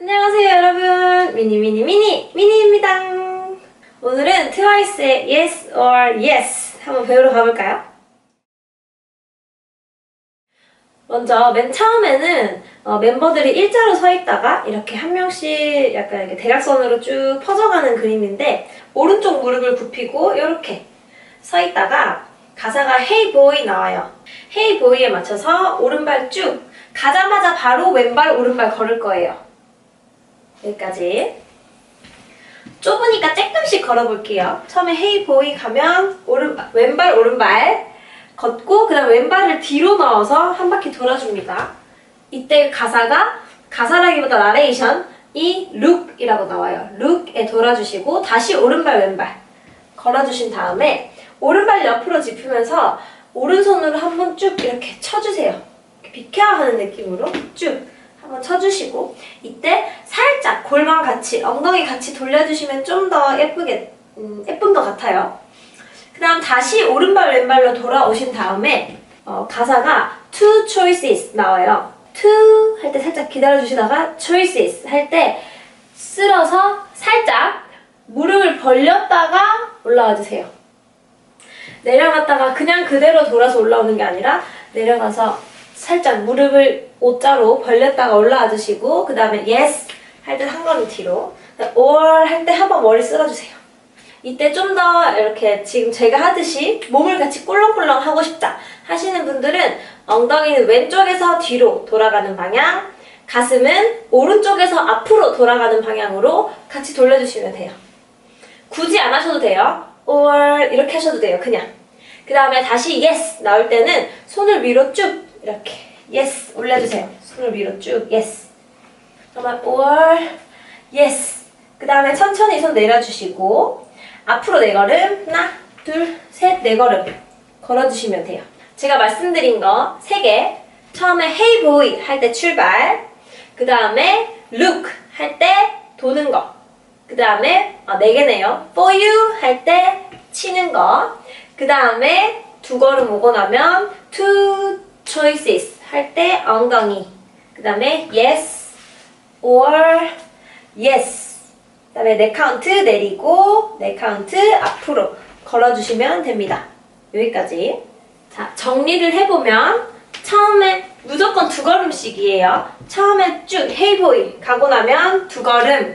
안녕하세요 여러분 미니 미니 미니 미니입니다 오늘은 트와이스의 Yes or Yes 한번 배우러 가볼까요? 먼저 맨 처음에는 어, 멤버들이 일자로 서 있다가 이렇게 한 명씩 약간 이렇게 대각선으로 쭉 퍼져가는 그림인데 오른쪽 무릎을 굽히고 이렇게 서 있다가 가사가 Hey Boy 나와요. Hey Boy에 맞춰서 오른발 쭉 가자마자 바로 왼발 오른발 걸을 거예요. 여기까지. 좁으니까 조금씩 걸어볼게요. 처음에 Boy 가면 오른 왼발 오른발 걷고 그다음 왼발을 뒤로 넣어서 한 바퀴 돌아줍니다. 이때 가사가 가사라기보다 나레이션 이 룩이라고 나와요. 룩에 돌아주시고 다시 오른발 왼발 걸어주신 다음에 오른발 옆으로 짚으면서 오른손으로 한번 쭉 이렇게 쳐주세요. 비켜 하는 느낌으로 쭉 한번 쳐주시고 이때 살짝 골반 같이 엉덩이 같이 돌려주시면 좀 더 예쁘게 음, 예쁜 것 같아요. 그 다음 다시 오른발 왼발로 돌아오신 다음에 어, 가사가 two choices 나와요. two 할 때 살짝 기다려주시다가 choices 할 때 쓸어서 살짝 무릎을 벌렸다가 올라와 주세요. 내려갔다가 그냥 그대로 돌아서 올라오는 게 아니라 내려가서 살짝 무릎을 O자로 벌렸다가 올라와 주시고 그 다음에 yes 할 때 한 걸음 뒤로 or 할 때 한 번 머리 쓸어주세요. 이때 좀 더 이렇게 지금 제가 하듯이 몸을 같이 꿀렁꿀렁 하고 싶다 하시는 분들은 엉덩이는 왼쪽에서 뒤로 돌아가는 방향, 가슴은 오른쪽에서 앞으로 돌아가는 방향으로 같이 돌려주시면 돼요. 굳이 안 하셔도 돼요. or 이렇게 하셔도 돼요. 그냥. 그 다음에 다시 yes 나올 때는 손을 위로 쭉 이렇게 yes 올려주세요. 손을 위로 쭉 yes. 그러면 or yes. 그 다음에 천천히 손 내려주시고 앞으로 네 걸음 하나 둘 셋 네 걸음 걸어주시면 돼요. 제가 말씀드린 거 세 개. 처음에 hey boy 할 때 출발. 그 다음에 look 할 때 도는 거. 그 다음에 아, 네 개네요. for you 할 때 치는 거. 그 다음에 두 걸음 오고 나면 two choices 할 때 엉덩이. 그 다음에 yes or yes. 그 다음에 네 카운트 내리고 네 카운트 앞으로 걸어주시면 됩니다. 여기까지. 자, 정리를 해보면 처음에 무조건 두 걸음씩이에요. 처음에 쭉 헤이보이 가고 나면 두 걸음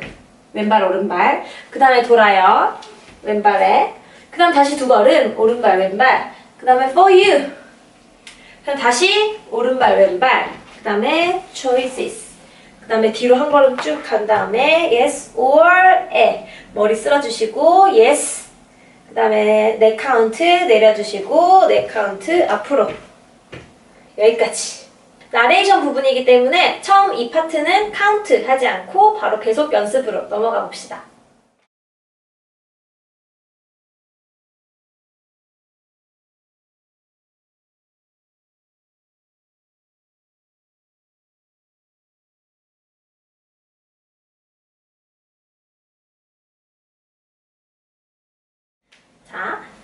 왼발 오른발 그 다음에 돌아요 왼발에 그 다음 다시 두 걸음 오른발 왼발 그 다음에 for you 그다음 다시 오른발 왼발. 그 다음에 choices. 그 다음에 뒤로 한 걸음 쭉 간 다음에 yes or 에 머리 쓸어주시고 yes. 그 다음에 네 카운트 내려주시고 네 카운트 앞으로. 여기까지. 나레이션 부분이기 때문에 처음 이 파트는 카운트 하지 않고 바로 계속 연습으로 넘어가 봅시다.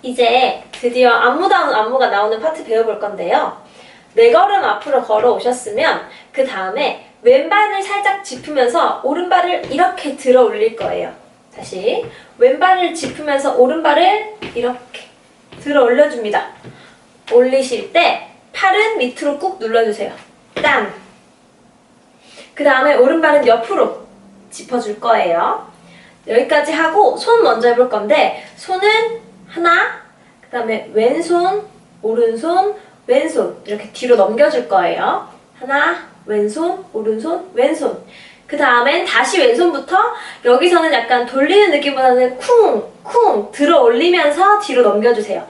이제 드디어 안무다운 안무가 나오는 파트 배워볼 건데요. 네 걸음 앞으로 걸어 오셨으면 그 다음에 왼발을 살짝 짚으면서 오른발을 이렇게 들어 올릴 거예요. 다시 왼발을 짚으면서 오른발을 이렇게 들어 올려줍니다. 올리실 때 팔은 밑으로 꾹 눌러주세요. 딴. 그 다음에 오른발은 옆으로 짚어줄 거예요. 여기까지 하고 손 먼저 해볼 건데 손은 하나, 그 다음에 왼손, 오른손, 왼손 이렇게 뒤로 넘겨줄 거예요. 하나, 왼손, 오른손, 왼손. 그 다음엔 다시 왼손부터 여기서는 약간 돌리는 느낌보다는 쿵, 쿵 들어 올리면서 뒤로 넘겨주세요.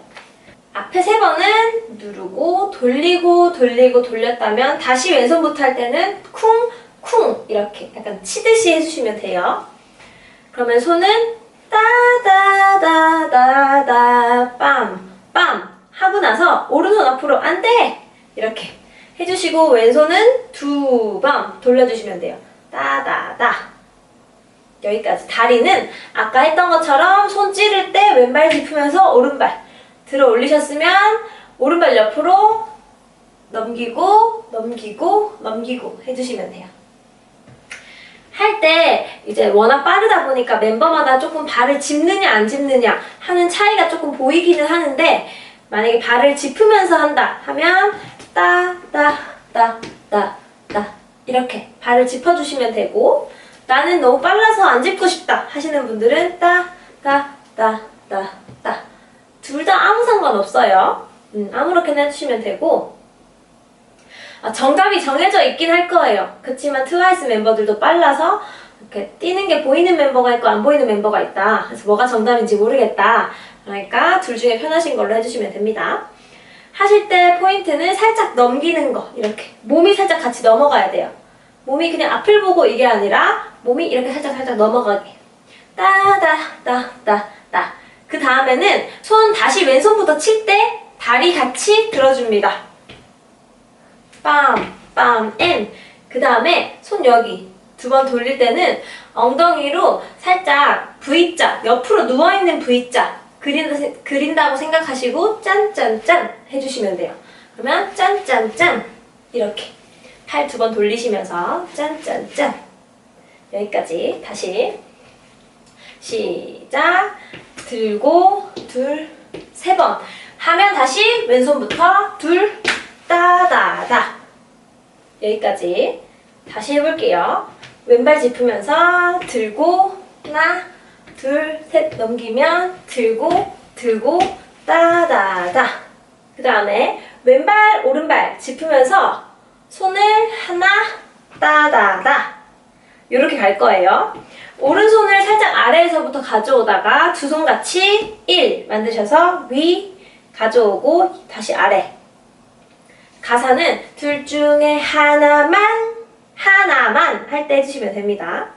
앞에 세 번은 누르고 돌리고 돌리고 돌렸다면 다시 왼손부터 할 때는 쿵, 쿵 이렇게 약간 치듯이 해주시면 돼요. 그러면 손은 따다다다다 빰, 빰 하고 나서 오른손 앞으로 안 돼! 이렇게 해주시고 왼손은 두 번 돌려주시면 돼요. 따다다 여기까지 다리는 아까 했던 것처럼 손 찌를 때 왼발 짚으면서 오른발 들어 올리셨으면 오른발 옆으로 넘기고 넘기고 넘기고 해주시면 돼요. 할할때 이제 워낙 빠르다 보니까 멤버마다 조금 발을 짚느냐 안 짚느냐 하는 차이가 조금 보이기는 하는데 만약에 발을 짚으면서 한다 하면 따따따따따 이렇게 발을 짚어주시면 되고 나는 너무 빨라서 안 짚고 싶다 하시는 분들은 따따따따따 둘 다 아무 상관없어요. 음, 아무렇게나 해주시면 되고 아, 정답이 정해져 있긴 할 거예요. 그렇지만 트와이스 멤버들도 빨라서 이렇게 뛰는 게 보이는 멤버가 있고 안 보이는 멤버가 있다. 그래서 뭐가 정답인지 모르겠다. 그러니까 둘 중에 편하신 걸로 해주시면 됩니다. 하실 때 포인트는 살짝 넘기는 거 이렇게 몸이 살짝 같이 넘어가야 돼요. 몸이 그냥 앞을 보고 이게 아니라 몸이 이렇게 살짝 살짝 넘어가게. 따다다다다. 그 다음에는 손 다시 왼손부터 칠 때 다리 같이 들어줍니다. 빰, 빰, 앤. 그 다음에 손 여기. 두 번 돌릴 때는 엉덩이로 살짝 V자, 옆으로 누워있는 V자 그린다, 그린다고 생각하시고 짠짠짠 해주시면 돼요. 그러면 짠짠짠. 이렇게. 팔 두 번 돌리시면서 짠짠짠. 여기까지. 다시. 시작. 들고 둘 세 번. 하면 다시 왼손부터 둘 따다다 여기까지 다시 해볼게요 왼발 짚으면서 들고 하나 둘 셋 넘기면 들고 들고 따다다 그 다음에 왼발 오른발 짚으면서 손을 하나 따다다 이렇게 갈 거예요. 오른손을 살짝 아래에서부터 가져오다가 두 손 같이 1 만드셔서 위 가져오고 다시 아래. 가사는 둘 중에 하나만 하나만 할 때 해주시면 됩니다.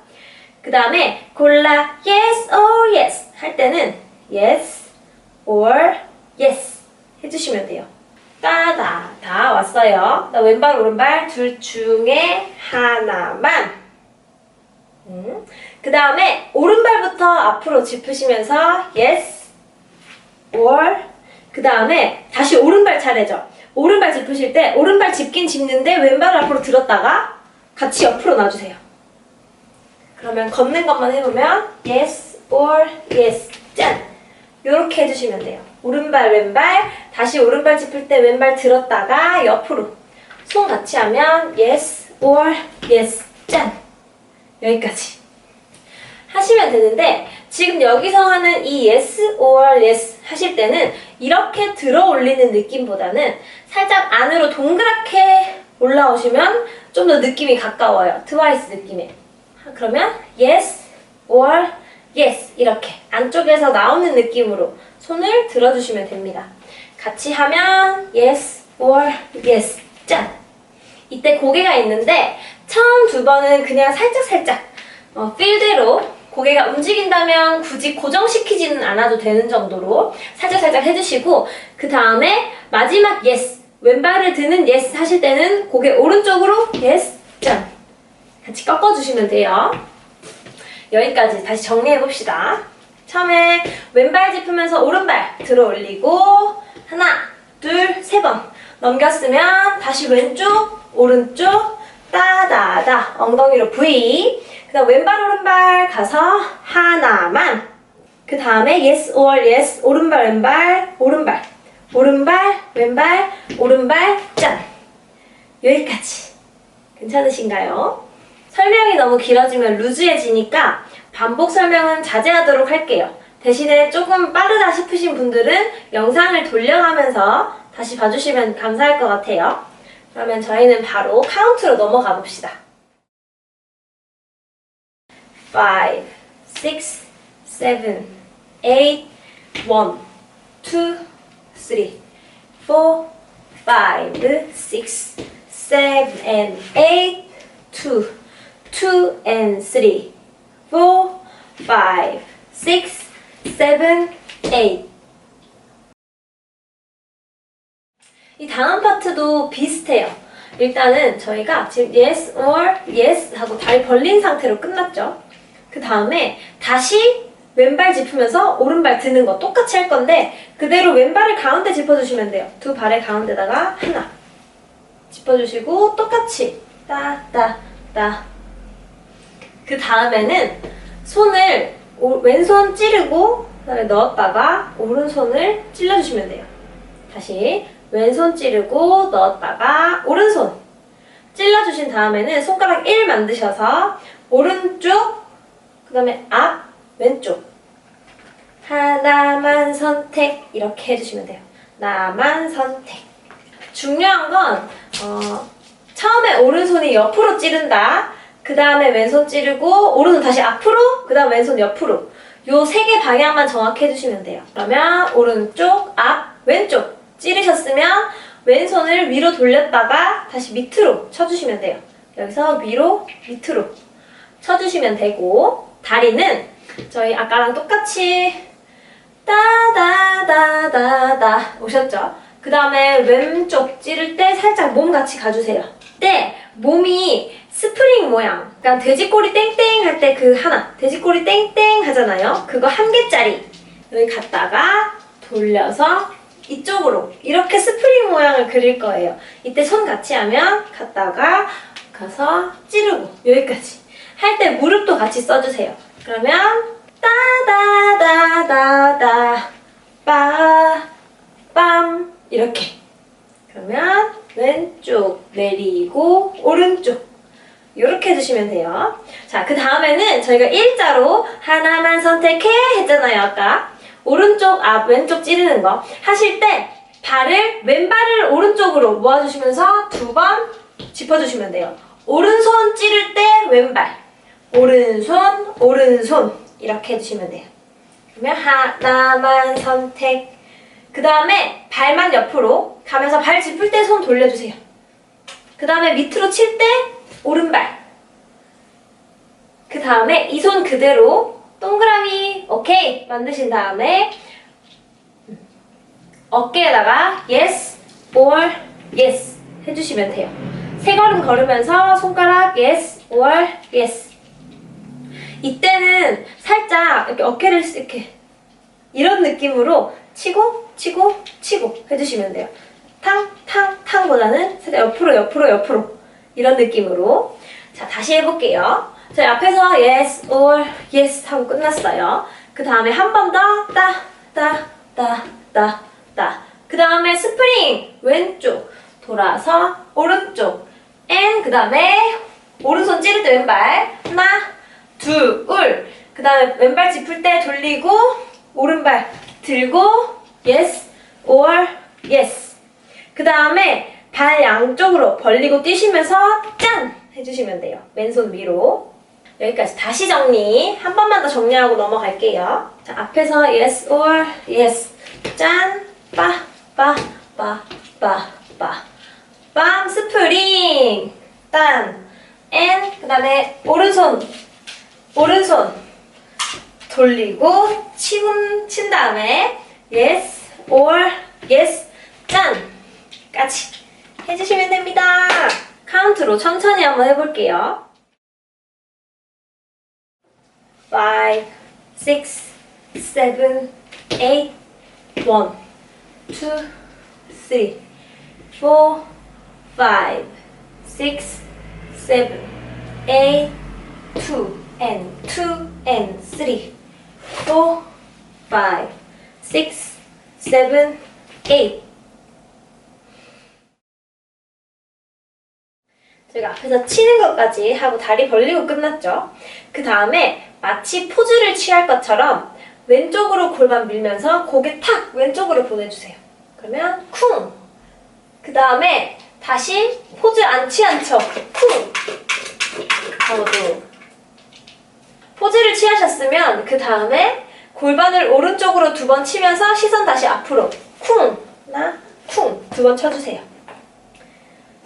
그 다음에 골라 yes or yes 할 때는 yes or yes 해주시면 돼요. 따다 다 왔어요. 나 왼발 오른발 둘 중에 하나만 음. 그 다음에 오른발부터 앞으로 짚으시면서 yes or 그 다음에 다시 오른발 차례죠. 오른발 짚으실 때 오른발 짚긴 짚는데 왼발 앞으로 들었다가 같이 옆으로 놔주세요. 그러면 걷는 것만 해보면 yes or yes 짠 이렇게 해주시면 돼요. 오른발 왼발 다시 오른발 짚을 때 왼발 들었다가 옆으로 손 같이 하면 yes or yes 짠 여기까지 하시면 되는데 지금 여기서 하는 이 yes or yes 하실 때는 이렇게 들어 올리는 느낌보다는 살짝 안으로 동그랗게 올라오시면 좀 더 느낌이 가까워요. 트와이스 느낌에. 그러면 yes or yes 이렇게 안쪽에서 나오는 느낌으로 손을 들어주시면 됩니다. 같이 하면 yes or yes 짠. 이때 고개가 있는데 처음 두 번은 그냥 살짝 살짝 어, 필대로 고개가 움직인다면 굳이 고정시키지는 않아도 되는 정도로 살짝 살짝 해주시고 그 다음에 마지막 yes 왼발을 드는 yes 하실 때는 고개 오른쪽으로 yes 짠 같이 꺾어주시면 돼요. 여기까지 다시 정리해 봅시다. 처음에 왼발 짚으면서 오른발 들어 올리고 하나, 둘, 세 번 넘겼으면 다시 왼쪽, 오른쪽 따다다. 엉덩이로 V 그 다음 왼발 오른발 가서 하나만. 그 다음에 yes or yes. 오른발 왼발 오른발. 오른발 왼발 오른발 짠. 여기까지. 괜찮으신가요? 설명이 너무 길어지면 루즈해지니까 반복 설명은 자제하도록 할게요. 대신에 조금 빠르다 싶으신 분들은 영상을 돌려가면서 다시 봐주시면 감사할 것 같아요. 그러면 저희는 바로 카운트로 넘어가 봅시다. 5, 6, 7, 8, 1, 2, 3, 4, 5, 6, 7, and 8, 2, 2 and 3, 4, 5, 6, 7, 8. 이 다음 파트도 비슷해요. 일단은 저희가 지금 yes or yes 하고 다리 벌린 상태로 끝났죠. 그 다음에 다시 왼발 짚으면서 오른발 드는 거 똑같이 할 건데 그대로 왼발을 가운데 짚어주시면 돼요. 두 발의 가운데다가 하나 짚어주시고 똑같이 따따따 그 다음에는 손을 오- 왼손 찌르고 그다음에 넣었다가 오른손을 찔러주시면 돼요. 다시 왼손 찌르고 넣었다가 오른손 찔러주신 다음에는 손가락 1 만드셔서 오른쪽 그 다음에 앞 왼쪽 하나만 선택 이렇게 해주시면 돼요. 나만 선택. 중요한 건 어, 처음에 오른손이 옆으로 찌른다. 그 다음에 왼손 찌르고 오른손 다시 앞으로. 그 다음 왼손 옆으로. 요 세 개 방향만 정확히 해주시면 돼요. 그러면 오른쪽, 앞, 왼쪽 찌르셨으면 왼손을 위로 돌렸다가 다시 밑으로 쳐주시면 돼요. 여기서 위로, 밑으로 쳐주시면 되고 다리는 저희 아까랑 똑같이 따다다다다 오셨죠? 그 다음에 왼쪽 찌를 때 살짝 몸 같이 가주세요. 때 몸이 스프링 모양, 그러니까 돼지꼬리 땡땡 할 때 그 하나, 돼지꼬리 땡땡 하잖아요. 그거 한 개짜리 여기 갔다가 돌려서 이쪽으로 이렇게 스프링 모양을 그릴 거예요. 이때 손 같이 하면 갔다가 가서 찌르고 여기까지 할 때 무릎도 같이 써주세요. 그러면 따다다다다 빠빰 이렇게 그러면 왼쪽 내리고 오른쪽 이렇게 해주시면 돼요. 자, 그 다음에는 저희가 일자로 하나만 선택해 했잖아요, 아까. 오른쪽, 앞, 왼쪽 찌르는 거. 하실 때 발을, 왼발을 오른쪽으로 모아주시면서 두 번 짚어주시면 돼요. 오른손 찌를 때 왼발. 오른손, 오른손. 이렇게 해주시면 돼요. 그러면 하나만 선택. 그 다음에 발만 옆으로 가면서 발 짚을 때 손 돌려주세요. 그 다음에 밑으로 칠 때 오른발. 그 다음에 이 손 그대로 동그라미 오케이 만드신 다음에 어깨에다가 yes or yes 해주시면 돼요. 세 걸음 걸으면서 손가락 yes or yes. 이때는 살짝 이렇게 어깨를 이렇게 이런 느낌으로 치고 치고 치고 해주시면 돼요. 탕, 탕, 탕보다는 살짝 옆으로, 옆으로, 옆으로. 이런 느낌으로. 자, 다시 해볼게요. 저희 앞에서 yes or yes 하고 끝났어요. 그 다음에 한 번 더, 따, 따, 따, 따, 따. 그 다음에 스프링, 왼쪽. 돌아서, 오른쪽. and, 그 다음에 오른손 찌를 때 왼발. 하나, 둘, 그 다음에 왼발 짚을 때 돌리고, 오른발 들고, yes or yes. 그 다음에 발 양쪽으로 벌리고 뛰시면서 짠! 해주시면 돼요. 왼손 위로. 여기까지 다시 정리. 한 번만 더 정리하고 넘어갈게요. 자, 앞에서 yes or yes. 짠! 빠, 빠, 빠, 빠, 빠. 빰! 스프링! 딴! and 그 다음에 오른손. 오른손. 돌리고 치운 친 다음에 yes or yes 짠 까지 해주시면 됩니다. 카운트로 천천히 한번 해볼게요. 5, 6, 7, 8, 1, 2, 3, 4, 5, 6, 7, 8, 2, and 2, and 3, 4, 5, 6, 7, 8. 저희가 앞에서 치는 것까지 하고 다리 벌리고 끝났죠. 그 다음에 마치 포즈를 취할 것처럼 왼쪽으로 골반 밀면서 고개 탁 왼쪽으로 보내주세요. 그러면 쿵. 그 다음에 다시 포즈 안 취한 척 쿵. 저도 포즈를 취하셨으면 그 다음에 골반을 오른쪽으로 두 번 치면서 시선 다시 앞으로 쿵, 나, 쿵 두 번 쳐주세요.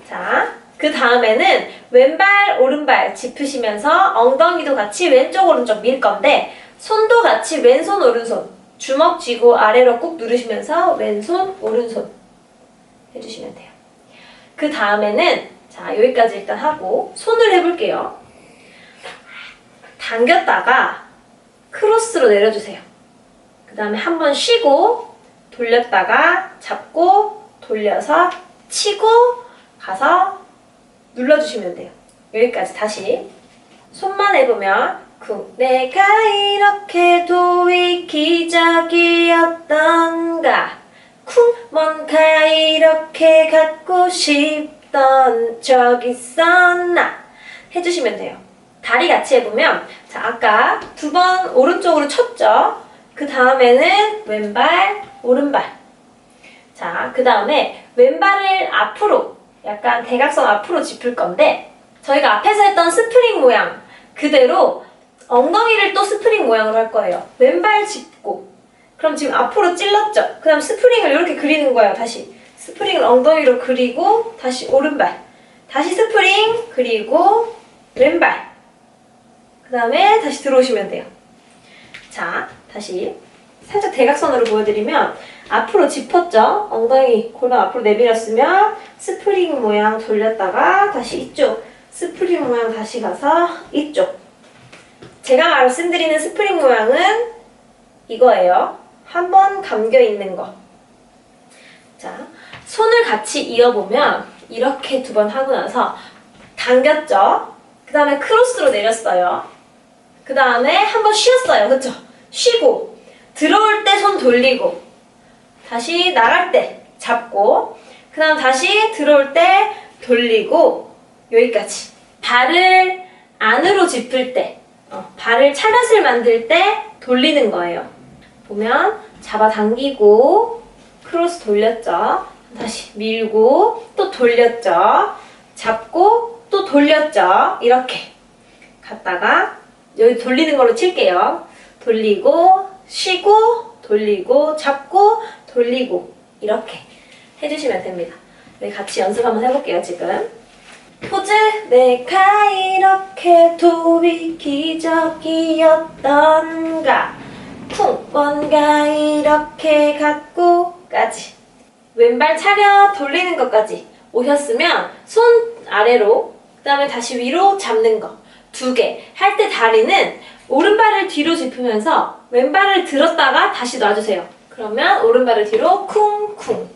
자, 그 다음에는 왼발, 오른발 짚으시면서 엉덩이도 같이 왼쪽, 오른쪽 밀 건데 손도 같이 왼손, 오른손 주먹 쥐고 아래로 꾹 누르시면서 왼손, 오른손 해주시면 돼요. 그 다음에는 자 여기까지 일단 하고 손을 해볼게요. 당겼다가 크로스로 내려주세요. 그 다음에 한 번 쉬고 돌렸다가 잡고 돌려서 치고 가서 눌러주시면 돼요. 여기까지 다시. 손만 해보면 쿵 내가 이렇게 도 이 기적이었던가. 쿵 뭔가 이렇게 갖고 싶던 적 있었나. 해주시면 돼요. 다리 같이 해보면 자 아까 두 번 오른쪽으로 쳤죠? 그 다음에는 왼발 오른발. 자 그 다음에 왼발을 앞으로 약간 대각선 앞으로 짚을 건데 저희가 앞에서 했던 스프링 모양 그대로 엉덩이를 또 스프링 모양으로 할 거예요. 왼발 짚고 그럼 지금 앞으로 찔렀죠? 그 다음 스프링을 이렇게 그리는 거예요. 다시 스프링을 엉덩이로 그리고 다시 오른발 다시 스프링 그리고 왼발 그 다음에 다시 들어오시면 돼요. 자 다시 살짝 대각선으로 보여드리면 앞으로 짚었죠? 엉덩이 골반 앞으로 내밀었으면 스프링 모양 돌렸다가 다시 이쪽 스프링 모양 다시 가서 이쪽 제가 말씀드리는 스프링 모양은 이거예요. 한번 감겨 있는 거. 자, 손을 같이 이어보면 이렇게 두 번 하고 나서 당겼죠? 그 다음에 크로스로 내렸어요. 그 다음에 한번 쉬었어요. 그쵸? 쉬고 들어올 때 손 돌리고 다시 나갈 때 잡고 그 다음 다시 들어올 때 돌리고 여기까지. 발을 안으로 짚을 때 어, 발을 차렷을 만들 때 돌리는 거예요. 보면 잡아당기고 크로스 돌렸죠. 다시 밀고 또 돌렸죠. 잡고 또 돌렸죠. 이렇게 갔다가 여기 돌리는 걸로 칠게요. 돌리고 쉬고 돌리고 잡고 돌리고 이렇게 해주시면 됩니다. 네, 같이 연습 한번 해볼게요, 지금. 포즈! 내가 이렇게 도비 기적이었던가. 쿵! 뭔가 이렇게 갖고까지. 왼발 차려 돌리는 것까지 오셨으면 손 아래로 그 다음에 다시 위로 잡는 거. 두 개. 할 때 다리는 오른발을 뒤로 짚으면서 왼발을 들었다가 다시 놔주세요 그러면 오른발을 뒤로 쿵쿵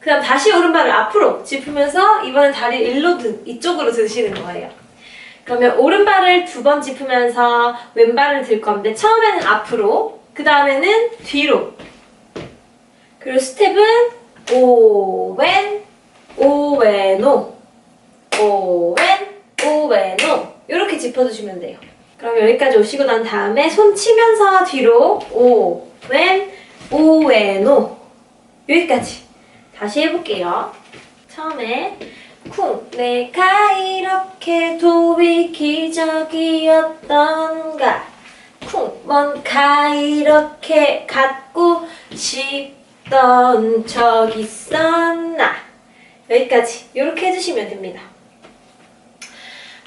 그 다음 다시 오른발을 앞으로 짚으면서 이번엔 다리 일로 드, 이쪽으로 드시는 거예요. 그러면 오른발을 두 번 짚으면서 왼발을 들 건데 처음에는 앞으로 그 다음에는 뒤로 그리고 스텝은 오왼 오왼오 오왼 오왼오 이렇게 짚어주시면 돼요. 그럼 여기까지 오시고 난 다음에 손 치면서 뒤로 오왼 오왼오 여기까지. 다시 해볼게요. 처음에 쿵. 내가 이렇게 도비 기적이었던가. 쿵. 뭔가 이렇게 갖고 싶던 적 있었나. 여기까지. 이렇게 해주시면 됩니다.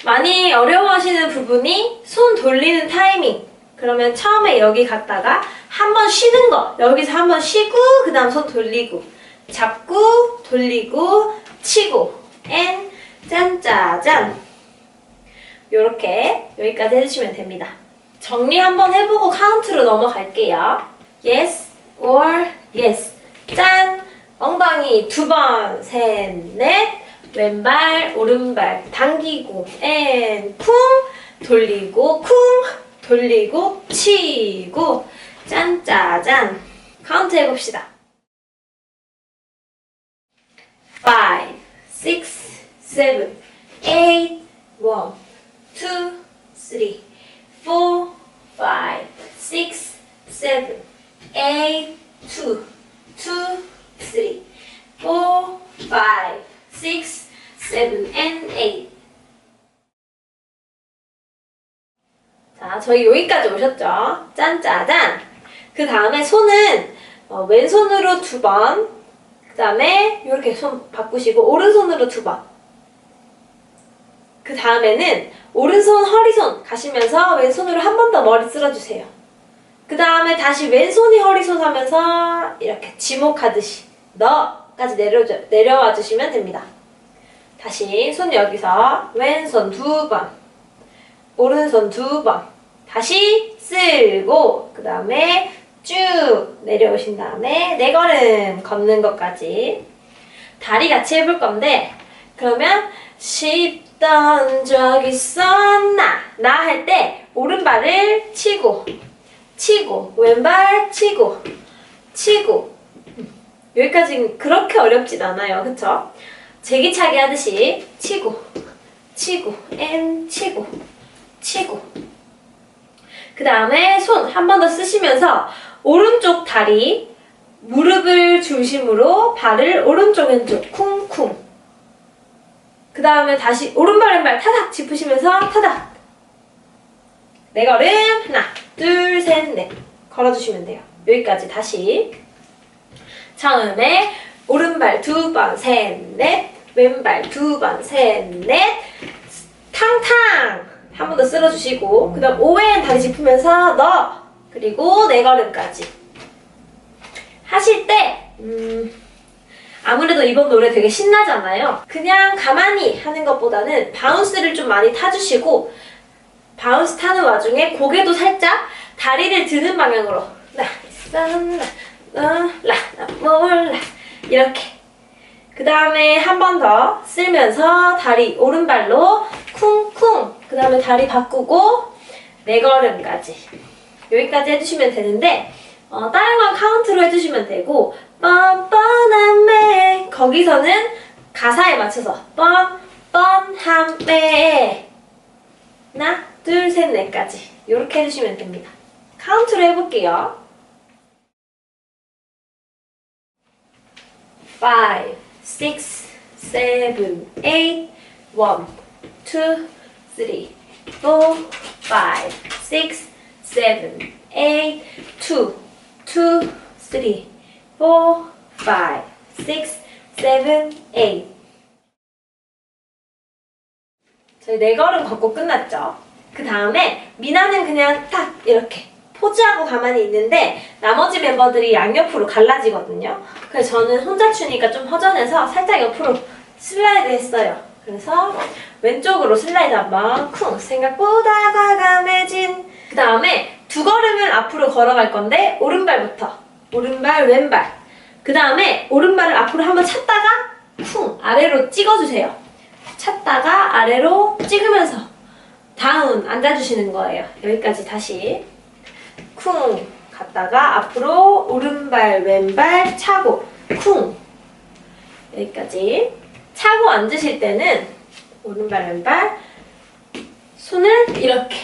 많이 어려워하시는 부분이 손 돌리는 타이밍 그러면 처음에 여기 갔다가 한 번 쉬는 거. 여기서 한 번 쉬고 그 다음 손 돌리고. 잡고 돌리고 치고. 앤 짠짜잔 요렇게 여기까지 해주시면 됩니다. 정리 한번 해보고 카운트로 넘어갈게요. Yes or yes. 짠. 엉덩이 두 번. 셋 넷. 왼발 오른발 당기고. 앤쿵. 돌리고 쿵 돌리고 치고 짠짜잔 카운트 해봅시다. five, six, seven, eight, one, two, three, four, five, six, seven, eight, two, two, three, four, five, six, seven, and eight. 자, 저희 여기까지 오셨죠? 짠짜잔. 그 다음에 손은 어, 왼손으로 두 번, 그 다음에 이렇게 손 바꾸시고 오른손으로 두 번. 그 다음에는 오른손 허리손 가시면서 왼손으로 한 번 더 머리 쓸어주세요. 그 다음에 다시 왼손이 허리손 하면서 이렇게 지목하듯이 너까지 내려, 내려와 주시면 됩니다. 다시 손 여기서 왼손 두 번, 오른손 두 번, 다시 쓸고 그 다음에 쭉 내려오신 다음에 네 걸음 걷는 것까지 다리 같이 해볼 건데 그러면 10 있던 적 있었나? 나 할 때 오른발을 치고, 치고, 왼발 치고, 치고. 음, 여기까지 그렇게 어렵진 않아요. 그쵸? 제기차기 하듯이 치고, 치고, 앤 치고, 치고. 그 다음에 손 한 번 더 쓰시면서 오른쪽 다리, 무릎을 중심으로 발을 오른쪽 왼쪽 쿵쿵. 그 다음에 다시 오른발 왼발 타닥 짚으시면서 타닥. 네 걸음 하나, 둘, 셋, 넷 걸어주시면 돼요. 여기까지 다시. 처음에 오른발 두 번, 셋, 넷. 왼발 두 번, 셋, 넷. 탕탕 한 번 더 쓸어주시고 그 다음 오왼 다리 짚으면서 너 그리고 네 걸음까지. 하실 때 음, 아무래도 이번 노래 되게 신나잖아요. 그냥 가만히 하는 것보다는 바운스를 좀 많이 타주시고 바운스 타는 와중에 고개도 살짝 다리를 드는 방향으로 나 있었나 몰라 나 몰라 이렇게. 그 다음에 한 번 더 쓸면서 다리 오른발로 쿵쿵 그 다음에 다리 바꾸고 네 걸음까지. 여기까지 해주시면 되는데 어, 다른 건 카운트로 해주시면 되고 뻔뻔함에 거기서는 가사에 맞춰서 뻔뻔함에 하나 둘 셋 넷까지. 이렇게 해주시면 됩니다. 카운트로 해볼게요. 5 6 7 8 1 two, three, four, five, six, seven, eight, two, two, three, four, five, six, seven, eight. 저희 네 걸음 걷고 끝났죠? 그 다음에 미나는 그냥 딱 이렇게 포즈하고 가만히 있는데 나머지 멤버들이 양옆으로 갈라지거든요. 그래서 저는 혼자 추니까 좀 허전해서 살짝 옆으로 슬라이드 했어요. 그래서 왼쪽으로 슬라이드 한번 쿵 생각보다 과감해진. 그 다음에 두 걸음을 앞으로 걸어갈 건데 오른발부터. 오른발 왼발. 그 다음에 오른발을 앞으로 한번 찼다가 쿵 아래로 찍어주세요. 찼다가 아래로 찍으면서 다운 앉아주시는 거예요. 여기까지 다시. 쿵 갔다가 앞으로 오른발 왼발 차고 쿵. 여기까지 차고 앉으실 때는 오른발 왼발 손을 이렇게.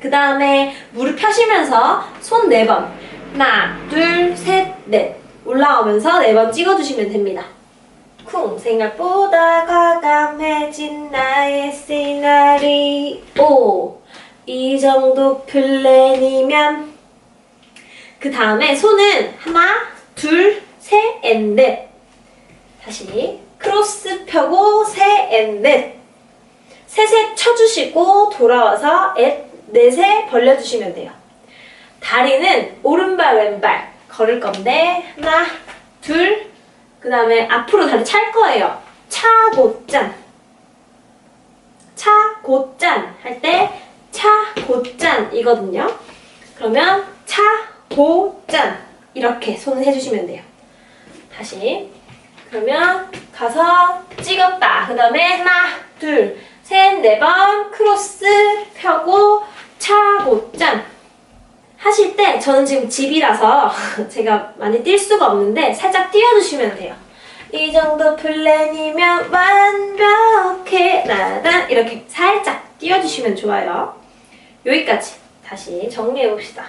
그 다음에 무릎 펴시면서 손 네 번. 하나 둘 셋 넷. 올라오면서 네 번 찍어주시면 됩니다. 쿵. 생각보다 과감해진 나의 시나리오. 이 정도 플랜이면. 그 다음에 손은 하나 둘 셋 넷. 다시 크로스 펴고 셋앤넷 셋에 쳐주시고 돌아와서 엣 넷에 벌려주시면 돼요. 다리는 오른발 왼발 걸을 건데 하나 둘 그 다음에 앞으로 다리 찰 거예요. 차고짠 차고짠 할 때 차고짠 이거든요. 그러면 차고짠 이렇게 손을 해주시면 돼요. 다시 그러면 가서 찍었다. 그 다음에 하나, 둘, 셋, 네 번 크로스 펴고 차고 짠. 하실 때 저는 지금 집이라서 제가 많이 뛸 수가 없는데 살짝 띄워주시면 돼요. 이 정도 플랜이면 완벽해 나다 이렇게 살짝 띄워주시면 좋아요. 여기까지 다시 정리해봅시다.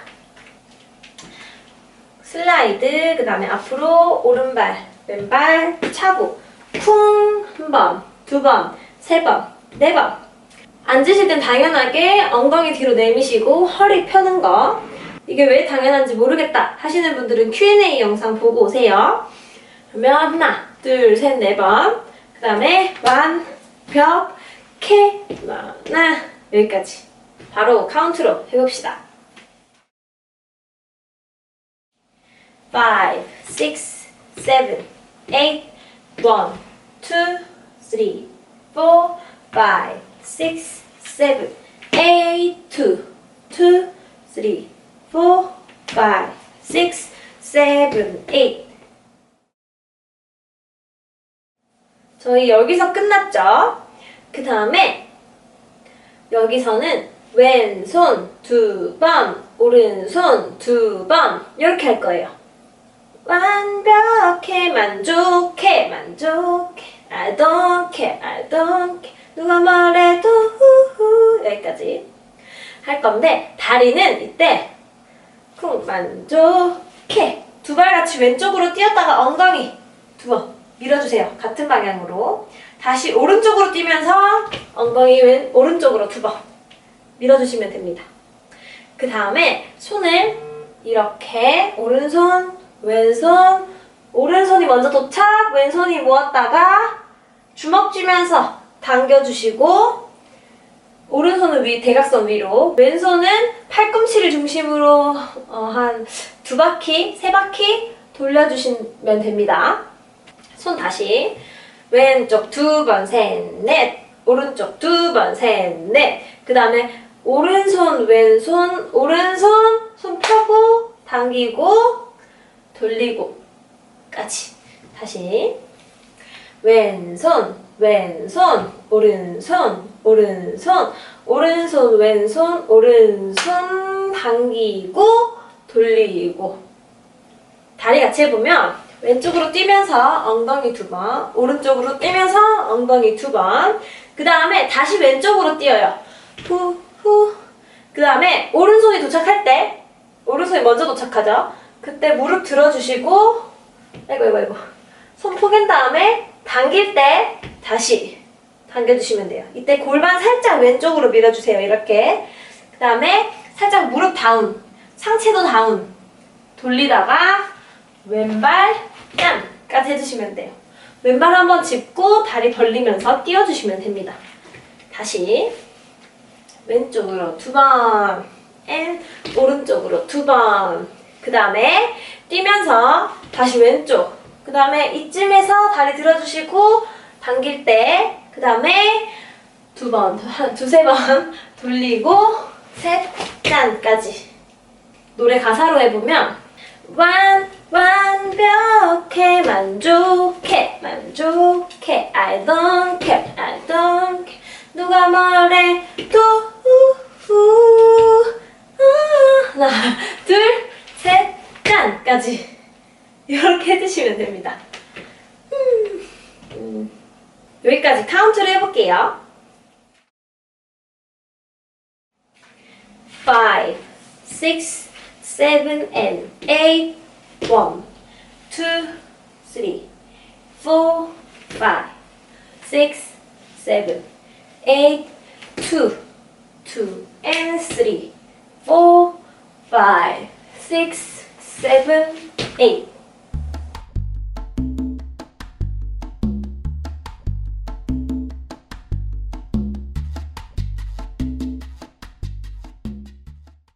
슬라이드 그 다음에 앞으로 오른발 왼발 차고 쿵 한 번, 두 번, 세 번, 네 번. 앉으실 땐 당연하게 엉덩이 뒤로 내미시고 허리 펴는 거. 이게 왜 당연한지 모르겠다 하시는 분들은 Q&A 영상 보고 오세요. 그러면 하나, 둘, 셋, 네 번. 그 다음에 완벽해 하나 여기까지. 바로 카운트로 해봅시다. 5, 6, 7, 8, 1, 2, 3, 4, 5, 6, 7, 8, 2, 2, 3, 4, 5, 6, 7, 8. 저희 여기서 끝났죠? 그 다음에 여기서는 왼손 두 번, 오른손 두 번 이렇게 할 거예요. 완벽해, 만족해, 만족해. I don't care, I don't care. 누가 뭐래도 후후 여기까지 할 건데 다리는 이때 쿵 만족해 두 발 같이 왼쪽으로 뛰었다가 엉덩이 두 번 밀어주세요. 같은 방향으로 다시 오른쪽으로 뛰면서 엉덩이 왼 오른쪽으로 두 번 밀어주시면 됩니다. 그 다음에 손을 이렇게 오른손 왼손 오른손이 먼저 도착 왼손이 모았다가 주먹 쥐면서 당겨주시고 오른손은 위 대각선 위로. 왼손은 팔꿈치를 중심으로 어, 한 두 바퀴 세 바퀴 돌려주시면 됩니다. 손 다시. 왼쪽 두 번 셋 넷. 오른쪽 두 번 셋 넷. 그 다음에 오른손 왼손 오른손 손 펴고 당기고 돌리고 까지 다시 왼손 왼손 오른손 오른손 오른손 왼손 오른손 당기고 돌리고 다리 같이 해보면 왼쪽으로 뛰면서 엉덩이 두 번, 오른쪽으로 뛰면서 엉덩이 두 번, 그 다음에 다시 왼쪽으로 뛰어요. 후, 후. 그 다음에 오른손이 도착할 때, 오른손이 먼저 도착하죠. 그때 무릎 들어주시고, 아이고, 아이고, 아이고. 손 포갠 다음에 당길 때 다시 당겨주시면 돼요. 이때 골반 살짝 왼쪽으로 밀어주세요. 이렇게. 그 다음에 살짝 무릎 다운, 상체도 다운. 돌리다가 왼발 뺨까지 해주시면 돼요. 왼발 한번 짚고 다리 벌리면서 띄워주시면 됩니다. 다시 왼쪽으로 두 번, 앤 오른쪽으로 두 번. 그 다음에 뛰면서 다시 왼쪽. 그 다음에 이쯤에서 다리 들어주시고 당길 때, 그 다음에 두 번, 한 두세 번 돌리고 셋, 짠까지. 노래 가사로 해보면 완 완벽해 만족해 만족해 I don't care I don't care 누가 뭐래도 우후 아, 하나 둘셋 짠까지 이렇게 해주시면 됩니다 음, 음. 여기까지 카운트를 해볼게요 5 6 7 and 8